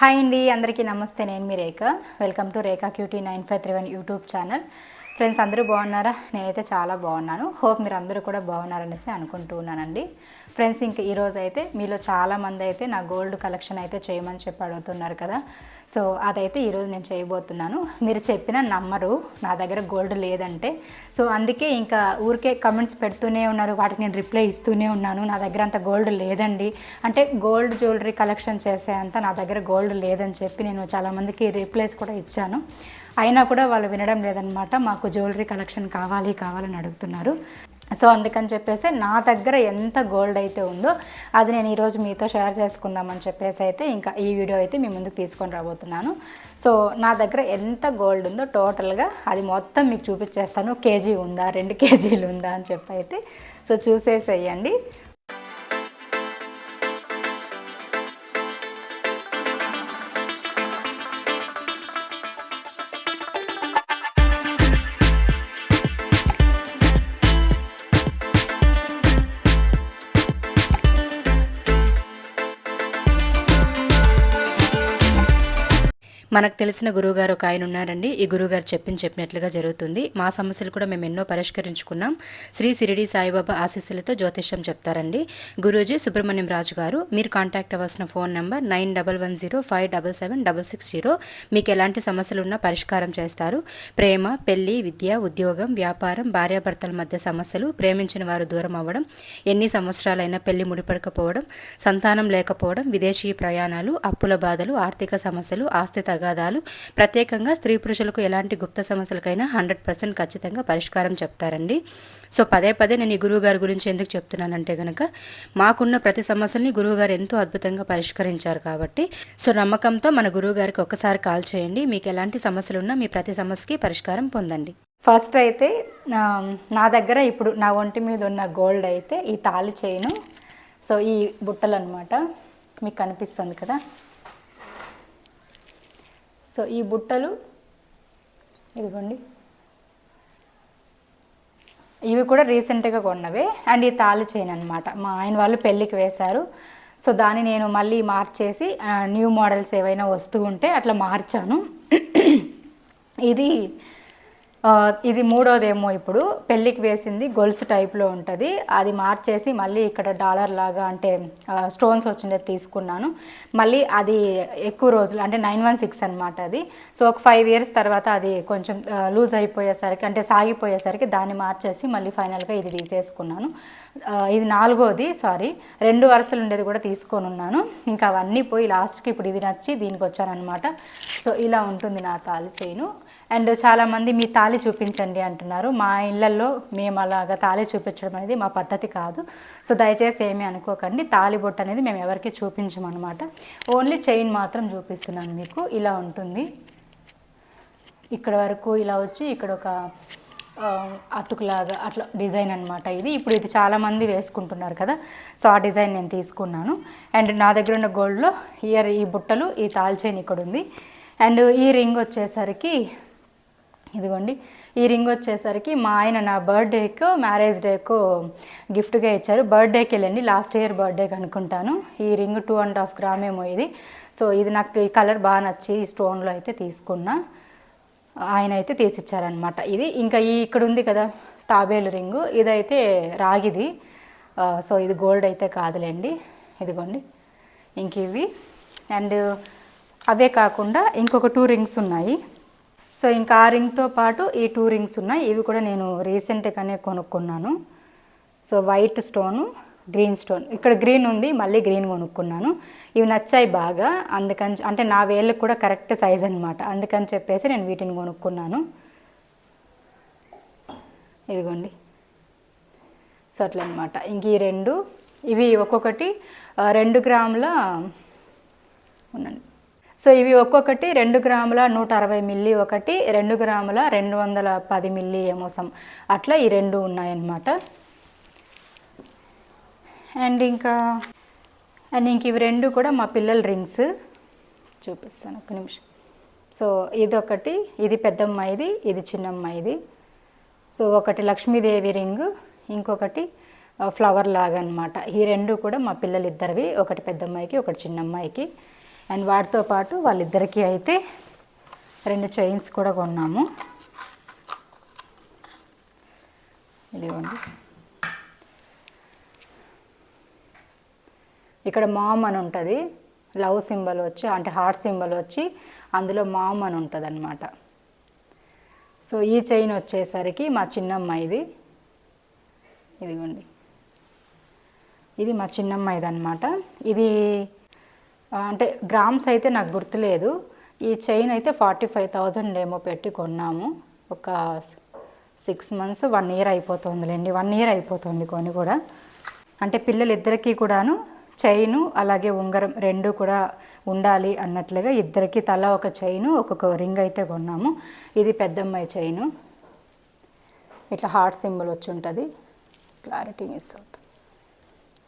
Hi అండి అందరికీ నమస్తే. నేను మీ Rekha. Welcome to Rekha cutie nine five three one YouTube channel friends అందరూ బాగున్నారా? నేనైతే చాలా బాగున్నాను. హోప్ మీరు అందరూ కూడా బాగున్నారనేసి అనుకుంటూ ఉన్నానండి. ఫ్రెండ్స్ ఇంక ఈరోజు అయితే మీలో చాలామంది అయితే నా గోల్డ్ కలెక్షన్ అయితే చేయమని చెప్పి అడుగుతున్నారు కదా. సో అదైతే ఈరోజు నేను చేయబోతున్నాను. మీరు చెప్పిన నమ్మరు నా దగ్గర గోల్డ్ లేదంటే. సో అందుకే ఇంకా ఊరికే కమెంట్స్ పెడుతూనే ఉన్నారు వాటికి నేను రిప్లై ఇస్తూనే ఉన్నాను. నా దగ్గర అంత గోల్డ్ లేదండి. అంటే గోల్డ్ జ్యువెలరీ కలెక్షన్ చేసే అంత నా దగ్గర గోల్డ్ లేదని చెప్పి నేను చాలామందికి రిప్లైస్ కూడా ఇచ్చాను. అయినా కూడా వాళ్ళు వినడం లేదనమాట మాకు జ్యువెలరీ కలెక్షన్ కావాలి కావాలని అడుగుతున్నారు. సో అందుకని చెప్పేసి నా దగ్గర ఎంత గోల్డ్ అయితే ఉందో అది నేను ఈరోజు మీతో షేర్ చేసుకుందామని చెప్పేసి అయితే ఇంకా ఈ వీడియో అయితే మీ ముందుకు తీసుకొని రాబోతున్నాను. సో నా దగ్గర ఎంత గోల్డ్ ఉందో టోటల్గా అది మొత్తం మీకు చూపించేస్తాను. కేజీ ఉందా? రెండు కేజీలు ఉందా? అని చెప్పి అయితే సో చూసేసేయండి. మనకు తెలిసిన గురువుగారు ఒక ఆయన ఉన్నారండి. ఈ గురువుగారు చెప్పింది చెప్పినట్లుగా జరుగుతుంది. మా సమస్యలు కూడా మేము ఎన్నో పరిష్కరించుకున్నాం. శ్రీ సిరిడి సాయిబాబా ఆశీస్సులతో జ్యోతిష్యం చెప్తారండి. గురూజీ సుబ్రహ్మణ్యం రాజు గారు మీరు కాంటాక్ట్ అవ్వాల్సిన phone number nine double one zero five double seven double six zero. మీకు ఎలాంటి సమస్యలు ఉన్నా పరిష్కారం చేస్తారు. ప్రేమ పెళ్ళి విద్య ఉద్యోగం వ్యాపారం భార్యాభర్తల మధ్య సమస్యలు ప్రేమించిన వారు దూరం అవ్వడం ఎన్ని సంవత్సరాలైనా పెళ్ళి ముడిపడకపోవడం సంతానం లేకపోవడం విదేశీ ప్రయాణాలు అప్పుల బాధలు ఆర్థిక సమస్యలు ఆస్తి తగాదాలు ప్రత్యేకంగా స్త్రీ పురుషులకు ఎలాంటి గుప్త సమస్యలకైనా హండ్రెడ్ పర్సెంట్ ఖచ్చితంగా పరిష్కారం చెప్తారండి. సో పదే పదే నేను ఈ గురువుగారి గురించి ఎందుకు చెప్తున్నానంటే కనుక మాకున్న ప్రతి సమస్యల్ని గురువుగారు ఎంతో అద్భుతంగా పరిష్కరించారు కాబట్టి. సో నమ్మకంతో మన గురువుగారికి ఒక్కసారి కాల్ చేయండి. మీకు ఎలాంటి సమస్యలు ఉన్నా మీ ప్రతి సమస్యకి పరిష్కారం పొందండి. ఫస్ట్ అయితే నా దగ్గర ఇప్పుడు నా ఒంటి మీద ఉన్న గోల్డ్ అయితే ఈ తాళి చేయను సో ఈ బుట్టలు అనమాట మీకు కనిపిస్తుంది కదా? సో ఈ బుట్టలు ఇదిగోండి. ఇవి కూడా రీసెంట్గా కొన్నవే. అండ్ ఈ తాళి చైన్ అనమాట మా ఆయన వాళ్ళు పెళ్ళికి వేశారు. సో దాన్ని నేను మళ్ళీ మార్చేసి న్యూ మోడల్స్ ఏవైనా వస్తూ ఉంటే అట్లా మార్చాను. ఇది ఇది మూడోదేమో ఇప్పుడు. పెళ్ళికి వేసింది గొలుసు టైప్లో ఉంటుంది. అది మార్చేసి మళ్ళీ ఇక్కడ డాలర్ లాగా అంటే స్టోన్స్ వచ్చిండే తీసుకున్నాను. మళ్ళీ అది ఎక్కువ రోజులు అంటే నైన్ వన్ సిక్స్ అనమాట అది. సో ఒక ఫైవ్ ఇయర్స్ తర్వాత అది కొంచెం లూజ్ అయిపోయేసరికి అంటే సాగిపోయేసరికి దాన్ని మార్చేసి మళ్ళీ ఫైనల్గా ఇది తీసేసుకున్నాను. ఇది నాలుగోది సారీ. రెండు వరుసలు ఉండేది కూడా తీసుకొని ఉన్నాను. ఇంకా అవన్నీ పోయి లాస్ట్కి ఇప్పుడు ఇది నచ్చి దీనికి వచ్చానమాట సో ఇలా ఉంటుంది నా తాళి చైను. అండ్ చాలామంది మీ తాళి చూపించండి అంటున్నారు. మా ఇళ్ళల్లో మేము అలాగా తాళి చూపించడం అనేది మా పద్ధతి కాదు. సో దయచేసి ఏమీ అనుకోకండి. తాళి బొట్టు అనేది మేము ఎవరికి చూపించమన్నమాట. ఓన్లీ చైన్ మాత్రం చూపిస్తున్నాను మీకు. ఇలా ఉంటుంది. ఇక్కడ వరకు ఇలా వచ్చి ఇక్కడ ఒక అతుకులాగా అట్లా డిజైన్ అనమాట ఇది. ఇప్పుడు ఇది చాలామంది వేసుకుంటున్నారు కదా. సో ఆ డిజైన్ నేను తీసుకున్నాను. అండ్ నా దగ్గర ఉన్న గోల్డ్లో ఇయర్ ఈ బుట్టలు ఈ తాల్చైన్ ఇక్కడ ఉంది అండ్ ఈ రింగ్ వచ్చేసరికి ఇదిగోండి. ఈ రింగ్ వచ్చేసరికి మా ఆయన నా బర్త్డేకు మ్యారేజ్ డేకు గిఫ్ట్గా ఇచ్చారు. బర్త్డేకి వెళ్ళండి లాస్ట్ ఇయర్ బర్త్డేకి అనుకుంటాను ఈ ring two and half gram ఏమో ఇది. సో ఇది నాకు ఈ కలర్ బాగా నచ్చి ఈ స్టోన్లో అయితే తీసుకున్నా. ఆయన అయితే తీసిచ్చారనమాట ఇది. ఇంకా ఈ ఇక్కడ ఉంది కదా తాబేలు రింగు. ఇదైతే రాగిది. సో ఇది గోల్డ్ అయితే కాదులేండి. ఇదిగోండి. ఇంక ఇవి. అండ్ అవే కాకుండా ఇంకొక టూ రింగ్స్ ఉన్నాయి. సో ఇంకా ఆ రింగ్తో పాటు ఈ టూ రింగ్స్ ఉన్నాయి. ఇవి కూడా నేను రీసెంట్గానే కొనుక్కున్నాను. So white stone green stone. ఇక్కడ గ్రీన్ ఉంది మళ్ళీ గ్రీన్ కొనుక్కున్నాను. ఇవి నచ్చాయి బాగా. అందుకని అంటే నా వేళ్ళకు కూడా కరెక్ట్ సైజ్ అనమాట అందుకని చెప్పేసి నేను వీటిని కొనుక్కున్నాను. ఇదిగోండి. సో అట్లా అనమాట ఇంక ఈ రెండు ఇవి ఒక్కొక్కటి రెండు గ్రాముల ఉండండి సో ఇవి ఒక్కొక్కటి రెండు గ్రాముల నూట అరవై మిల్లీ ఒకటి రెండు గ్రాముల రెండు వందల పది మిల్లీ ఏమో అట్లా ఈ రెండు ఉన్నాయన్నమాట. అండ్ ఇంకా అండ్ ఇంక ఇవి రెండు కూడా మా పిల్లల రింగ్స్. చూపిస్తాను ఒక నిమిషం. సో ఇదొకటి ఇది పెద్దమ్మాయిది ఇది చిన్నమ్మాయిది. సో ఒకటి లక్ష్మీదేవి రింగ్ ఇంకొకటి ఫ్లవర్ లాగా అనమాట ఈ రెండు కూడా మా పిల్లలిద్దరివి ఒకటి పెద్దమ్మాయికి ఒకటి చిన్నమ్మాయికి. అండ్ వాటితో పాటు వాళ్ళిద్దరికీ అయితే రెండు చైన్స్ కూడా కొన్నాము. ఇదిగోండి. ఇక్కడ మామ్ అని ఉంటుంది. లవ్ సింబల్ వచ్చి అంటే హార్ట్ సింబల్ వచ్చి అందులో మామ్ అని ఉంటుంది అనమాట సో ఈ చైన్ వచ్చేసరికి మా చిన్నమ్మాయిది ఇదిగోండి. ఇది మా చిన్నమ్మాయిది అనమాట ఇది అంటే గ్రామ్స్ అయితే నాకు గుర్తులేదు. ఈ చైన్ అయితే ఫార్టీ ఫైవ్ థౌజండ్ ఏమో పెట్టి కొన్నాము. ఒక సిక్స్ మంత్స్ వన్ ఇయర్ అయిపోతుందిలేండి. వన్ ఇయర్ అయిపోతుంది కొని కూడా. అంటే పిల్లలిద్దరికీ కూడాను చైను అలాగే ఉంగరం రెండు కూడా ఉండాలి అన్నట్లుగా ఇద్దరికి తల ఒక చైను ఒక్కొక్క రింగ్ అయితే కొన్నాము. ఇది పెద్దమ్మాయి చైను. ఇట్లా హార్ట్ సింబల్ వచ్చి ఉంటుంది. క్లారిటీ మిస్ అవుతుంది.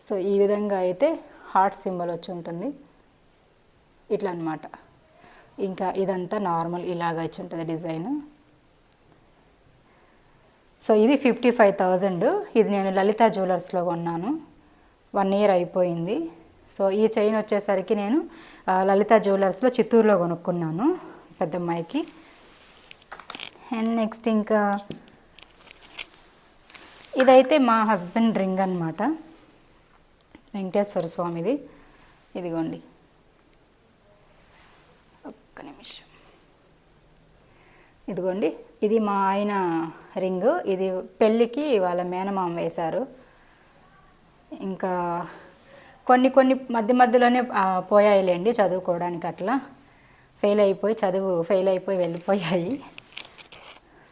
సో ఈ విధంగా అయితే హార్ట్ సింబల్ వచ్చి ఉంటుంది. ఇట్లా అన్నమాట ఇంకా ఇదంతా నార్మల్ ఇలాగ వచ్చి ఉంటుంది డిజైన్. సో ఇది ఫిఫ్టీ ఫైవ్ థౌజండ్. ఇది నేను లలిత జ్యువెలర్స్లో కొన్నాను. వన్ ఇయర్ అయిపోయింది. సో ఈ చైన్ వచ్చేసరికి నేను లలిత జ్యువెలర్స్లో చిత్తూరులో కొనుక్కున్నాను పెద్దమ్మాయికి అండ్ నెక్స్ట్ ఇంకా ఇదైతే మా హస్బెండ్ రింగ్ అనమాట వెంకటేశ్వర స్వామిది. ఇదిగోండి. ఒక్క నిమిషం. ఇదిగోండి ఇది మా ఆయన రింగ్ ఇది పెళ్ళికి వాళ్ళ మేనమామ వేశారు. ఇంకా కొన్ని కొన్ని మధ్య మధ్యలోనే పోయాయిలేండి చదువుకోవడానికి అట్లా. ఫెయిల్ అయిపోయి చదువు ఫెయిల్ అయిపోయి వెళ్ళిపోయాయి.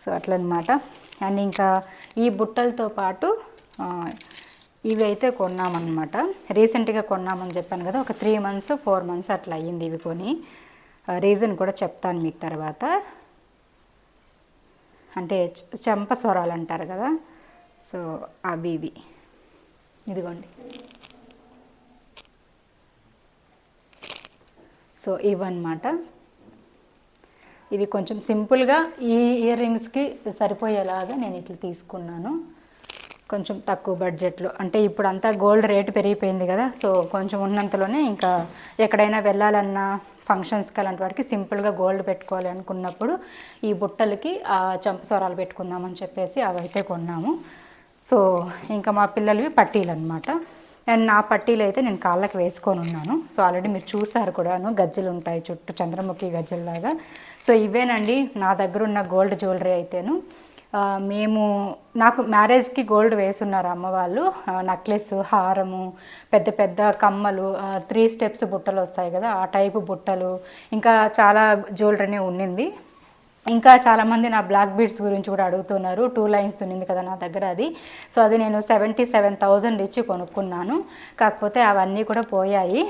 సో అట్లనమాట. అండ్ ఇంకా ఈ బుట్టలతో పాటు ఇవి అయితే కొన్నామన్నమాట. రీసెంట్గా కొన్నామని చెప్పాను కదా ఒక త్రీ మంత్స్ ఫోర్ మంత్స్ అట్లా అయ్యింది ఇవి కొని. రీజన్ కూడా చెప్తాను మీకు తర్వాత. అంటే చెంప స్వరాలు అంటారు కదా. సో అవి ఇవి. ఇదిగోండి. సో ఇవన్నమాట. ఇవి కొంచెం సింపుల్గా ఈ ఇయర్ రింగ్స్కి సరిపోయేలాగా నేను ఇట్లా తీసుకున్నాను. కొంచెం తక్కువ బడ్జెట్లో. అంటే ఇప్పుడు అంతా గోల్డ్ రేట్ పెరిగిపోయింది కదా సో కొంచెం ఉన్నంతలోనే ఇంకా ఎక్కడైనా వెళ్ళాలన్నా ఫంక్షన్స్కి అలాంటి వాటికి సింపుల్గా గోల్డ్ పెట్టుకోవాలి అనుకున్నప్పుడు ఈ బుట్టలకి ఆ చంపస్వరాలు పెట్టుకుందామని చెప్పేసి అవైతే కొన్నాము. సో ఇంకా మా పిల్లలవి పట్టీలు అనమాట అండ్ నా పట్టీలు అయితే నేను కాళ్ళకి వేసుకొని ఉన్నాను. సో ఆల్రెడీ మీరు చూసారు కూడాను గజ్జలు ఉంటాయి చుట్టూ చంద్రముఖి గజ్జల్లాగా. సో ఇవేనండి నా దగ్గర ఉన్న గోల్డ్ జ్యువెలరీ అయితేను. మేము నాకు మ్యారేజ్కి గోల్డ్ వేసున్నారు అమ్మ వాళ్ళు. నెక్లెస్ హారము పెద్ద పెద్ద కమ్మలు త్రీ స్టెప్స్ బుట్టలు వస్తాయి కదా ఆ టైపు బుట్టలు ఇంకా చాలా జ్యువెలరీనే ఉండింది ఇంకా చాలామంది నా బ్లాక్ బీడ్స్ గురించి కూడా అడుగుతున్నారు. టూ లైన్స్ ఉన్నింది కదా నా దగ్గర అది. సో అది నేను సెవెంటీ సెవెన్ థౌజండ్ ఇచ్చి కొనుక్కున్నాను. కాకపోతే అవన్నీ కూడా పోయాయి.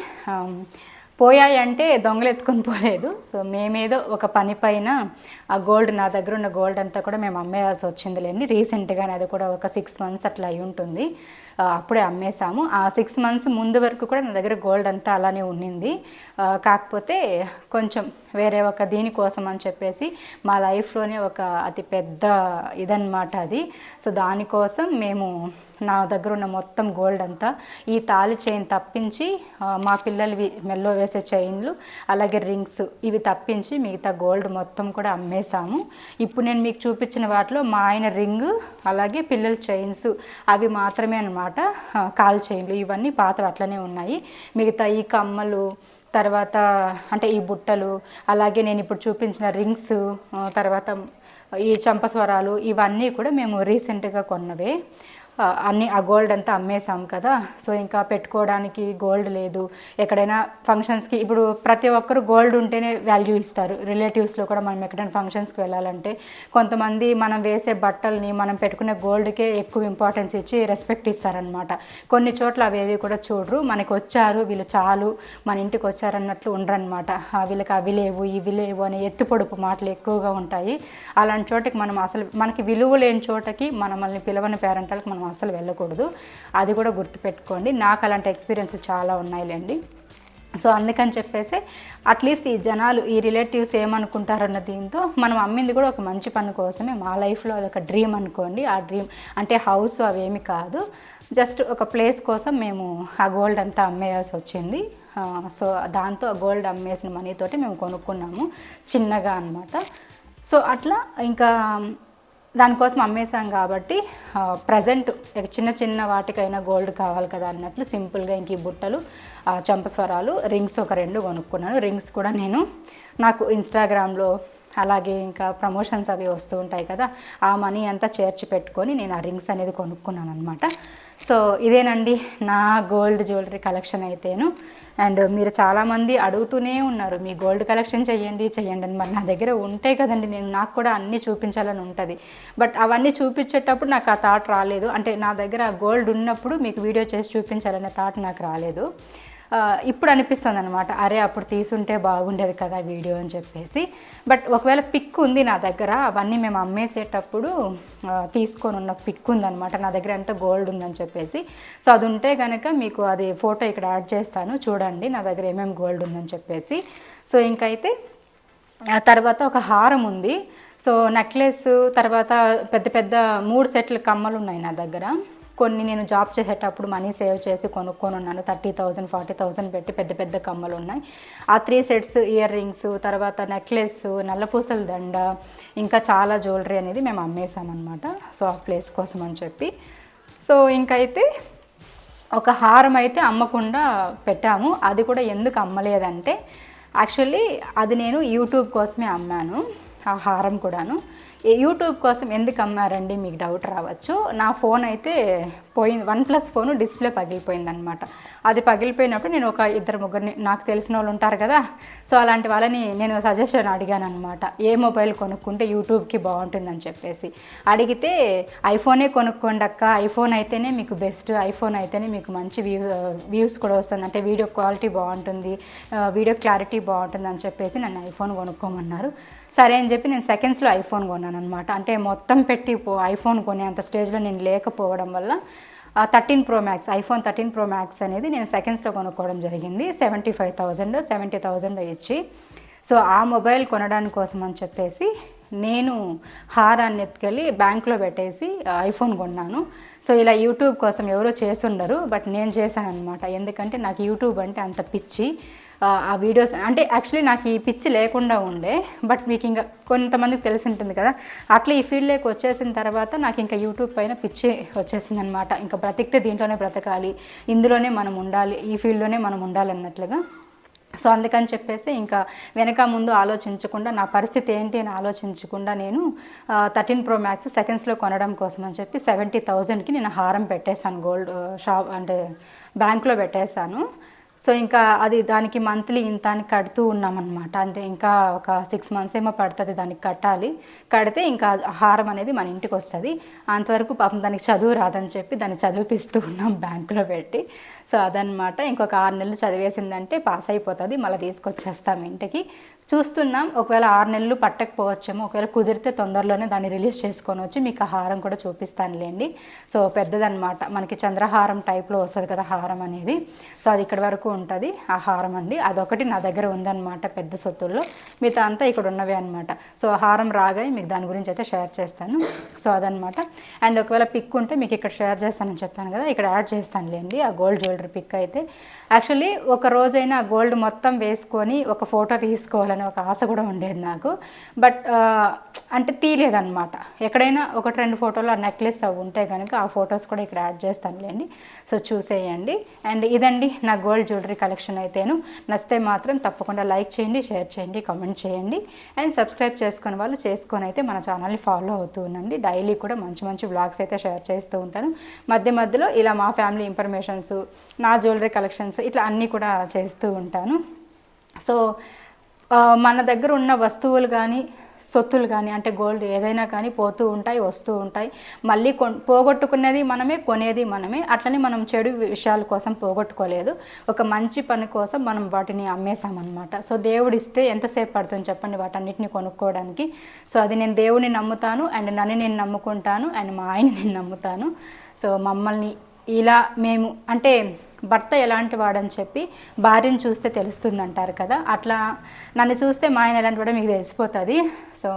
పోయాయంటే పోయాయి అంటే దొంగలు ఎత్తుకొని పోలేదు. సో మేమేదో ఒక పని పైన ఆ గోల్డ్ నా దగ్గర ఉన్న గోల్డ్ అంతా కూడా మేము అమ్మేయాల్సి వచ్చిందిలేండి. రీసెంట్గానే అది కూడా ఒక సిక్స్ మంత్స్ అట్లా అయి ఉంటుంది. అప్పుడే అమ్మేసాము ఆ సిక్స్ మంత్స్ ముందు వరకు కూడా నా దగ్గర గోల్డ్ అంతా అలానే ఉండింది కాకపోతే కొంచెం వేరే ఒక దీనికోసం అని చెప్పేసి మా లైఫ్లోనే ఒక అతి పెద్ద ఇదన్నమాట అది. సో దానికోసం మేము నా దగ్గర ఉన్న మొత్తం గోల్డ్ అంతా ఈ తాళి చైన్ తప్పించి మా పిల్లలవి మెల్లో వేసే చైన్లు అలాగే రింగ్స్ ఇవి తప్పించి మిగతా గోల్డ్ మొత్తం కూడా అమ్మేశాము. ఇప్పుడు నేను మీకు చూపించిన వాటిలో మా ఆయన రింగ్ అలాగే పిల్లల చైన్స్ అవి మాత్రమే అనమాట కాల్ చైన్లు ఇవన్నీ పాతవి అట్లనే ఉన్నాయి. మిగతా ఈ కమ్మలు తర్వాత అంటే ఈ బుట్టలు అలాగే నేను ఇప్పుడు చూపించిన రింగ్స్ తర్వాత ఈ చంపస్వరాలు ఇవన్నీ కూడా మేము రీసెంట్గా కొన్నవే. అన్ని ఆ గోల్డ్ అంతా అమ్మేసాం కదా. సో ఇంకా పెట్టుకోవడానికి గోల్డ్ లేదు. ఎక్కడైనా ఫంక్షన్స్కి ఇప్పుడు ప్రతి ఒక్కరు గోల్డ్ ఉంటేనే వాల్యూ ఇస్తారు. రిలేటివ్స్లో కూడా మనం ఎక్కడైనా ఫంక్షన్స్కి వెళ్ళాలంటే కొంతమంది మనం వేసే బట్టల్ని మనం పెట్టుకునే గోల్డ్కే ఎక్కువ ఇంపార్టెన్స్ ఇచ్చి రెస్పెక్ట్ ఇస్తారనమాట కొన్ని చోట్ల అవేవి కూడా చూడరు. మనకి వచ్చారు వీళ్ళు చాలు మన ఇంటికి వచ్చారన్నట్లు ఉండరనమాట వీళ్ళకి అవి లేవు ఇవి లేవు అనే ఎత్తు పొడుపు మాటలు ఎక్కువగా ఉంటాయి. అలాంటి చోటకి మనం అసలు మనకి విలువ లేని చోటకి మనల్ని పిలవని పేరెంటాలకు మనం అసలు వెళ్ళకూడదు. అది కూడా గుర్తుపెట్టుకోండి. నాకు అలాంటి ఎక్స్పీరియన్స్ చాలా ఉన్నాయిలేండి. సో అందుకని చెప్పేసి అట్లీస్ట్ ఈ జనాలు ఈ రిలేటివ్స్ ఏమనుకుంటారన్న దీంతో మనం అమ్మింది కూడా ఒక మంచి పని కోసమే. మా లైఫ్లో అదొక డ్రీమ్ అనుకోండి. ఆ డ్రీమ్ అంటే హౌస్ అవేమి కాదు. జస్ట్ ఒక ప్లేస్ కోసం మేము ఆ గోల్డ్ అంతా అమ్మేయాల్సి వచ్చింది. సో దాంతో గోల్డ్ అమ్మేసిన మనీతోటి మేము కొనుక్కున్నాము. చిన్నగా అన్నమాట. సో అట్లా ఇంకా దానికోసం అమ్మేశాం కాబట్టి ప్రజెంట్ చిన్న చిన్న వాటికైనా గోల్డ్ కావాలి కదా అన్నట్లు సింపుల్గా ఇంక ఈ బుట్టలు చంపస్వరాలు రింగ్స్ ఒక రెండు కొనుక్కున్నాను. రింగ్స్ కూడా నేను నాకు ఇన్స్టాగ్రామ్లో అలాగే ఇంకా ప్రమోషన్స్ అవి వస్తూ ఉంటాయి కదా ఆ మనీ అంతా చేర్చి పెట్టుకొని నేను ఆ రింగ్స్ అనేది కొనుక్కున్నాను అనమాట సో ఇదేనండి నా గోల్డ్ జ్యువెలరీ కలెక్షన్ అయితేను. అండ్ మీరు చాలామంది అడుగుతూనే ఉన్నారు మీ గోల్డ్ కలెక్షన్ చేయండి చేయండి అని. మరి నా దగ్గర ఉంటాయి కదండి నేను నాకు కూడా అన్నీ చూపించాలని ఉంటుంది. బట్ అవన్నీ చూపించేటప్పుడు నాకు ఆ థాట్ రాలేదు. అంటే నా దగ్గర గోల్డ్ ఉన్నప్పుడు మీకు వీడియో చేసి చూపించాలనే థాట్ నాకు రాలేదు. ఇప్పుడు అనిపిస్తుంది అనమాట అరే అప్పుడు తీసుంటే బాగుండేది కదా వీడియో అని చెప్పేసి. బట్ ఒకవేళ పిక్ ఉంది నా దగ్గర అవన్నీ మేము అమ్మేసేటప్పుడు తీసుకొని ఉన్న పిక్ ఉందనమాట నా దగ్గర ఎంత గోల్డ్ ఉందని చెప్పేసి. సో అది ఉంటే కనుక మీకు అది ఫోటో ఇక్కడ యాడ్ చేస్తాను చూడండి నా దగ్గర ఏమేమి గోల్డ్ ఉందని చెప్పేసి. సో ఇంకైతే ఆ తర్వాత ఒక హారం ఉంది. సో నెక్లెస్ తర్వాత పెద్ద పెద్ద మూడు సెట్లు కమ్మలు ఉన్నాయి నా దగ్గర. కొన్ని నేను జాబ్ చేసేటప్పుడు మనీ సేవ్ చేసి కొనుక్కొని ఉన్నాను థర్టీ థౌజండ్ ఫార్టీ థౌజండ్ పెట్టి పెద్ద పెద్ద కమ్మలు ఉన్నాయి. ఆ త్రీ సెట్స్ ఇయర్ రింగ్స్ తర్వాత నెక్లెస్ నల్లపూసల దండ ఇంకా చాలా జ్యువెలరీ అనేది మేము అమ్మేసామన్నమాట సో ఆ ప్లేస్ కోసం అని చెప్పి. సో ఇంకైతే ఒక హారం అయితే అమ్మకుండా పెట్టాము. అది కూడా ఎందుకు అమ్మలేదంటే యాక్చువల్లీ అది నేను యూట్యూబ్ కోసమే అమ్మాను. ఆ హారం కూడాను. యూట్యూబ్ కోసం ఎందుకు అమ్మారండి? మీకు డౌట్ రావచ్చు. నా ఫోన్ అయితే పోయింది వన్ ప్లస్ ఫోన్ డిస్ప్లే పగిలిపోయింది అనమాట అది పగిలిపోయినప్పుడు నేను ఒక ఇద్దరు ముగ్గురిని నాకు తెలిసిన వాళ్ళు ఉంటారు కదా సో అలాంటి వాళ్ళని నేను సజెషన్ అడిగాను అనమాట ఏ మొబైల్ కొనుక్కుంటే యూట్యూబ్కి బాగుంటుందని చెప్పేసి. అడిగితే ఐఫోనే కొనుక్కోండి అక్క ఐఫోన్ అయితేనే మీకు బెస్ట్ ఐఫోన్ అయితేనే మీకు మంచి వ్యూ వ్యూస్ కూడా వస్తుంది. అంటే వీడియో క్వాలిటీ బాగుంటుంది వీడియో క్లారిటీ బాగుంటుంది అని చెప్పేసి నన్ను ఐఫోన్ కొనుక్కోమన్నారు. సరే అని చెప్పి నేను సెకండ్స్లో ఐఫోన్ కొన్నాను అనమాట అంటే మొత్తం పెట్టి పో- ఐఫోన్ కొనేంత స్టేజ్లో నేను లేకపోవడం వల్ల thirteen pro max iPhone thirteen pro max అనేది నేను సెకండ్స్లో కొనుక్కోవడం జరిగింది. Seventy five thousand seventy thousand ఇచ్చి. సో ఆ మొబైల్ కొనడానికి కోసం అని చెప్పేసి నేను హారాన్ని ఎత్తుకెళ్ళి బ్యాంక్లో పెట్టేసి ఐఫోన్ కొన్నాను. సో ఇలా యూట్యూబ్ కోసం ఎవరో చేసుండరు బట్ నేను చేశాను అనమాట ఎందుకంటే నాకు యూట్యూబ్ అంటే అంత పిచ్చి. ఆ, వీడియోస్. అంటే యాక్చువల్లీ నాకు ఈ పిచ్చి లేకుండా ఉండే బట్ మీకు ఇంకా కొంతమందికి తెలిసి ఉంటుంది కదా. అట్లా ఈ ఫీల్డ్లోకి వచ్చేసిన తర్వాత నాకు ఇంకా యూట్యూబ్ పైన పిచ్చి వచ్చేసింది అనమాట ఇంకా బ్రతికితే దీంట్లోనే బ్రతకాలి ఇందులోనే మనం ఉండాలి ఈ ఫీల్డ్లోనే మనం ఉండాలన్నట్లుగా. సో అందుకని చెప్పేసి ఇంకా వెనక ముందు ఆలోచించకుండా నా పరిస్థితి ఏంటి అని ఆలోచించకుండా నేను థర్టీన్ ప్రో మ్యాక్స్ సెకండ్స్లో కొనడం కోసం అని చెప్పి సెవెంటీ థౌజండ్కి నేను హారం పెట్టేశాను గోల్డ్ షాప్ అంటే బ్యాంక్లో పెట్టేశాను. సో ఇంకా అది దానికి మంత్లీ ఇంత అని కడుతూ ఉన్నామన్నమాట. అంతే ఇంకా ఒక సిక్స్ మంత్స్ ఏమో పడుతుంది దానికి కట్టాలి. కడితే ఇంకా హారం అనేది మన ఇంటికి వస్తుంది. అంతవరకు పాపం దానికి చదువు రాదని చెప్పి దాన్ని చదివిపిస్తూ ఉన్నాం బ్యాంకులో పెట్టి. సో అదనమాట ఇంకొక ఆరు నెలలు చదివేసిందంటే పాస్ అయిపోతుంది. మళ్ళీ తీసుకొచ్చేస్తాం ఇంటికి. చూస్తున్నాం. ఒకవేళ ఆరు నెలలు పట్టకపోవచ్చేమో ఒకవేళ కుదిరితే తొందరలోనే దాన్ని రిలీజ్ చేసుకొని వచ్చి మీకు ఆ హారం కూడా చూపిస్తానులేండి. సో పెద్దదనమాట మనకి చంద్రహారం టైప్లో వస్తుంది కదా హారం అనేది. సో అది ఇక్కడ వరకు ఉంటుంది ఆ హారం అండి. అదొకటి నా దగ్గర ఉందన్నమాట పెద్ద సొత్తుల్లో. మిగతా అంతా ఇక్కడ ఉన్నవే అనమాట సో హారం రాగానే మీకు దాని గురించి అయితే షేర్ చేస్తాను. సో అదనమాట అండ్ ఒకవేళ పిక్ ఉంటే మీకు ఇక్కడ షేర్ చేస్తానని చెప్పాను కదా ఇక్కడ యాడ్ చేస్తానులేండి. ఆ గోల్డ్ జ్యువెలరీ పిక్ అయితే. యాక్చువల్లీ ఒక రోజైనా ఆ గోల్డ్ మొత్తం వేసుకొని ఒక ఫోటో తీసుకోవాలని ఒక ఆశ కూడా ఉండేది నాకు. బట్ అంటే తీయలేదనమాట ఎక్కడైనా ఒకటి రెండు ఫోటోలు ఆ నెక్లెస్ అవి ఉంటే కనుక ఆ ఫొటోస్ కూడా ఇక్కడ యాడ్ చేస్తానులేండి. సో చూసేయండి. అండ్ ఇదండి నా గోల్డ్ జ్యువెలరీ కలెక్షన్ అయితేను. నచ్చితే మాత్రం తప్పకుండా లైక్ చేయండి షేర్ చేయండి కామెంట్ చేయండి. అండ్ సబ్స్క్రైబ్ చేసుకుని వాళ్ళు చేసుకొని అయితే మన ఛానల్ని ఫాలో అవుతూ ఉండండి. డైలీ కూడా మంచి మంచి బ్లాగ్స్ అయితే షేర్ చేస్తూ ఉంటాను. మధ్య మధ్యలో ఇలా మా ఫ్యామిలీ ఇన్ఫర్మేషన్స్ నా జ్యువెలరీ కలెక్షన్స్ ఇట్లా అన్నీ కూడా చేస్తూ ఉంటాను. సో మన దగ్గర ఉన్న వస్తువులు కానీ సొత్తులు కానీ అంటే గోల్డ్ ఏదైనా కానీ పోతూ ఉంటాయి వస్తూ ఉంటాయి. మళ్ళీ కొన్ పోగొట్టుకునేది మనమే కొనేది మనమే. అట్లనే మనం చెడు విషయాల కోసం పోగొట్టుకోలేదు. ఒక మంచి పని కోసం మనం వాటిని అమ్మేశామన్నమాట. సో దేవుడు ఇస్తే ఎంతసేపు పడుతుంది చెప్పండి వాటన్నిటిని కొనుక్కోవడానికి. సో అది నేను దేవుడిని నమ్ముతాను అండ్ నన్ను నేను నమ్ముకుంటాను అండ్ మా ఆయన నేను నమ్ముతాను. సో మమ్మల్ని ఇలా మేము అంటే భర్త ఎలాంటి వాడని చెప్పి భార్యను చూస్తే తెలుస్తుంది అంటారు కదా. అట్లా నన్ను చూస్తే మా ఆయన ఎలాంటి వాడో మీకు తెలిసిపోతుంది. సో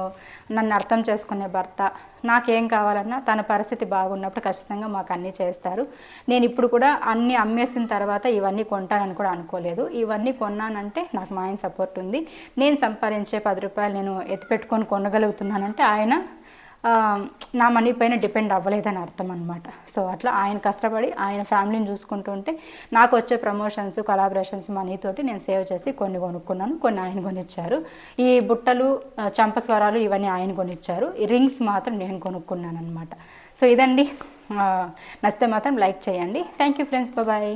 నన్ను అర్థం చేసుకునే భర్త. నాకేం కావాలన్నా తన పరిస్థితి బాగున్నప్పుడు ఖచ్చితంగా మాకు అన్నీ చేస్తారు. నేను ఇప్పుడు కూడా అన్నీ అమ్మేసిన తర్వాత ఇవన్నీ కొంటానని కూడా అనుకోలేదు. ఇవన్నీ కొన్నానంటే నాకు మా ఆయన సపోర్ట్ ఉంది. నేను సంపాదించే పది రూపాయలు నేను ఎత్తిపెట్టుకొని కొనగలుగుతున్నానంటే ఆయన నా మనీ పైన డిపెండ్ అవ్వలేదని అర్థం అనమాట సో అట్లా ఆయన కష్టపడి ఆయన ఫ్యామిలీని చూసుకుంటుంటే నాకు వచ్చే ప్రమోషన్స్ కొలాబరేషన్స్ మనీతోటి నేను సేవ్ చేసి కొన్ని కొనుక్కున్నాను కొన్ని ఆయన కొనిచ్చారు. ఈ బుట్టలు చంపస్వరాలు ఇవన్నీ ఆయన కొనిచ్చారు. ఈ రింగ్స్ మాత్రం నేను కొనుక్కున్నాను అనమాట సో ఇదండి. నచ్చితే మాత్రం లైక్ చేయండి. Thank you friends bye